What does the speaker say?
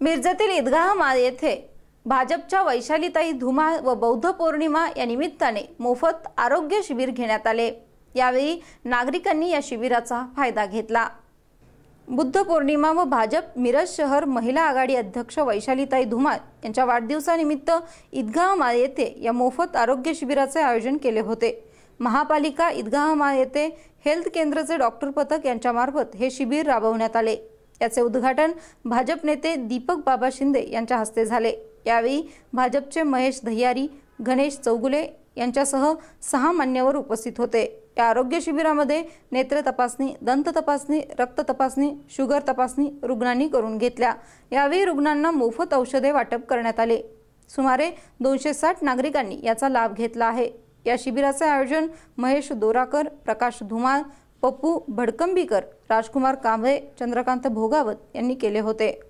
मिरजेतील ईदगाह मा येथे भाजपच्या वैशालीताई धुमाळ व बौद्ध पौर्णिमा या निमित्ताने मोफत आरोग्य शिबिर घेण्यात आले. यावेळी नागरिकांनी या शिबिराचा फायदा घेतला. बुद्ध पौर्णिमा व भाजप मिरज शहर महिला आघाडी अध्यक्ष वैशालीताई धुमाळ यांच्या वाढदिवसानिमित्त ईदगाह माळ येथे या मोफत आरोग्य शिबिराचे आयोजन केले होते. महापालिका ईदगाह माळ येथे हेल्थ केंद्राचे डॉक्टर पथक यांच्यामार्फत हे शिबिर राबवण्यात आले. याचे उद्घाटन भाजप नेते दीपक बाबा शिंदे यांच्या हस्ते झाले. यावेळी भाजपचे महेश दह्यारी गणेश चौगुले यांच्यासह सहा मान्यवर उपस्थित होते. या आरोग्य शिबिरामध्ये नेत्र तपासणी दंत तपासणी रक्त तपासणी शुगर तपासणी रुग्णांनी करून घेतल्या. यावेळी रुग्णांना मोफत औषधे वाटप करण्यात आले. सुमारे दोनशे साठ नागरिकांनी याचा लाभ घेतला आहे. या शिबिराचे आयोजन महेश दोराकर प्रकाश धुमाळ पप्पू भडकंबीकर राजकुमार कांबळे चंद्रकांत भोगावत यांनी केले होते.